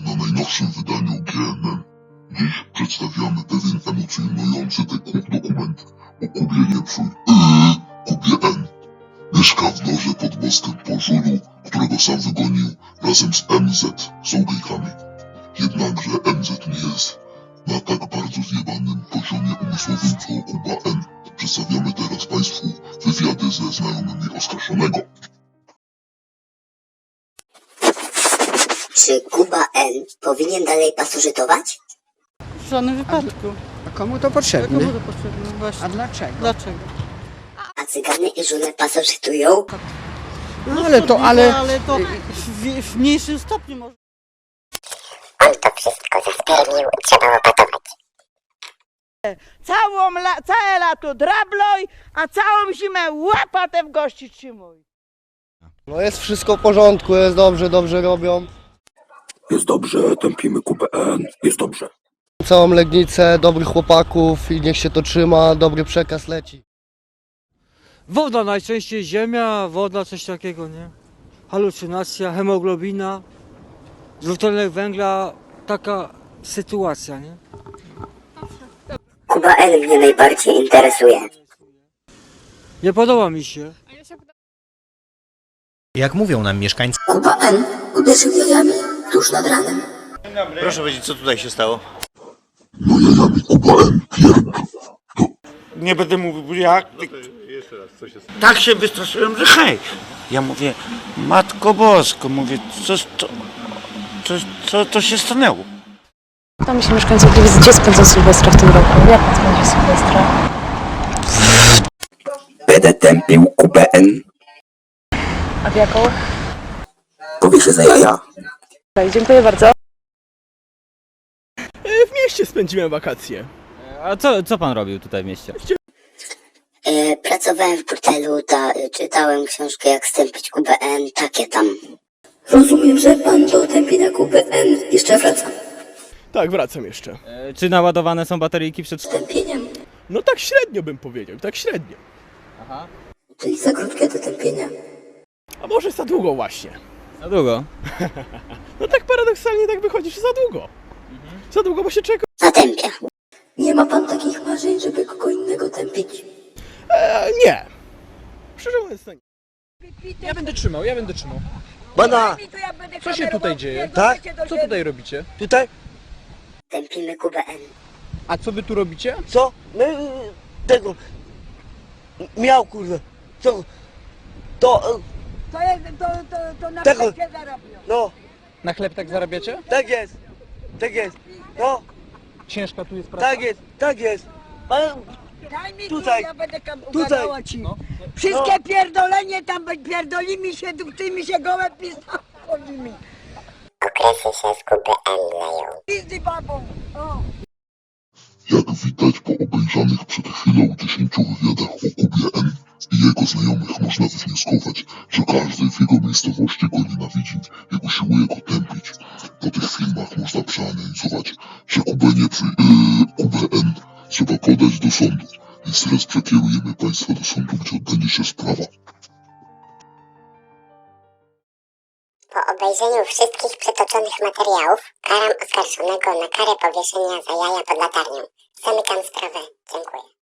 na najnowszym wydaniu GNM. Dziś przedstawiamy pewien emocjonujący deku- dokument o Kubie Niepsuj, yy, Kubie N. Mieszka w norze pod mostem Pożulu, którego sam wygonił razem z MZ, z ogejkami. Jednakże MZ nie jest na tak bardzo zjebanym poziomie umysłowym co Kuba N. Czy Kuba N powinien dalej pasożytować? W żadnym wypadku. A komu to Komu potrzebne? to potrzebne? A Właśnie. dlaczego? Dlaczego? A cygany i żule pasożytują? No ale to, ale... ale to w, w mniejszym stopniu może. On to wszystko zaspermił, trzeba opatować. Całą la, całe lato drabloj, a całą zimę łapatę w gości trzymuj. No jest wszystko w porządku, jest dobrze, dobrze robią. Jest dobrze, tępimy Kubę N. Jest dobrze. Całą Legnicę, dobrych chłopaków i niech się to trzyma, dobry przekaz leci. Woda najczęściej ziemia, woda coś takiego, nie? Halucynacja, hemoglobina, dwutlenek węgla, taka sytuacja, nie? Kuba N mnie najbardziej interesuje. Nie podoba mi się. Jak mówią nam mieszkańcy, Kuba N uderzył jajami tuż nad ranem. proszę powiedzieć, co tutaj się stało? No jajami Kuba N. Pierd... Nie będę mówił jak. Tak się wystraszyłem, że hej. Ja mówię, Matko Bosko, mówię, co, to, co, co to się stanęło? Pytamy się mieszkańców Gliwic, gdzie spędzą Sylwestra w tym roku? Jak pan spędzi Sylwestra? Będę tępił Kubę N. A w jaką? Powieszę za jaja. Dziękuję bardzo. W mieście spędziłem wakacje. A co, co pan robił tutaj w mieście? E, pracowałem w portalu, ta, e, czytałem książkę jak stępić Kubę N, takie tam. Rozumiem, że pan do tępi na Kubę N jeszcze wraca. Tak, wracam jeszcze. E, czy naładowane są bateryjki przed... Tępieniem, No tak średnio bym powiedział, tak średnio. czyli za krótkie do tępienia. A może za długo właśnie. Za długo. No tak paradoksalnie tak wychodzi, że za długo. Za długo, bo się czeka. Zatępia. Nie ma pan takich marzeń, żeby kogo innego tępić? E, nie. Szczerze mówiąc, nie. Ja będę trzymał, ja będę trzymał. Bana, Co się tutaj dzieje? tak? Co tutaj robicie? Tutaj? Tępimy Kubę N. A co wy tu robicie? Co? My y, tego... Miał kurde. Co? To... To jest, to, to, to na Tego- pewno zarobią. No, Na chleb tak zarabiacie? tak jest. Tak jest. No, Ciężka tu jest praca. tak jest, tak jest. Pan... Daj mi Tutaj. tu, ja będę Tutaj. ugadała ci. No. Wszystkie pierdolenie tam, be- pierdoli mi się, ty mi się gołe pizda chodzi mi. Okresy się Kubę N leją. Pizdy babą. O. wywnioskować, że każdy w jego miejscowości go nienawidzi i usiłuje go tępić. Po tych filmach można przeanalizować, że Kubę nie przy... Yy, Kubę N trzeba podać do sądu. Więc teraz przekierujemy Państwa do sądu, gdzie odbędzie się sprawa. Po obejrzeniu wszystkich przytoczonych materiałów karam oskarżonego na karę powieszenia za jaja pod latarnią. Zamykam sprawę. Dziękuję.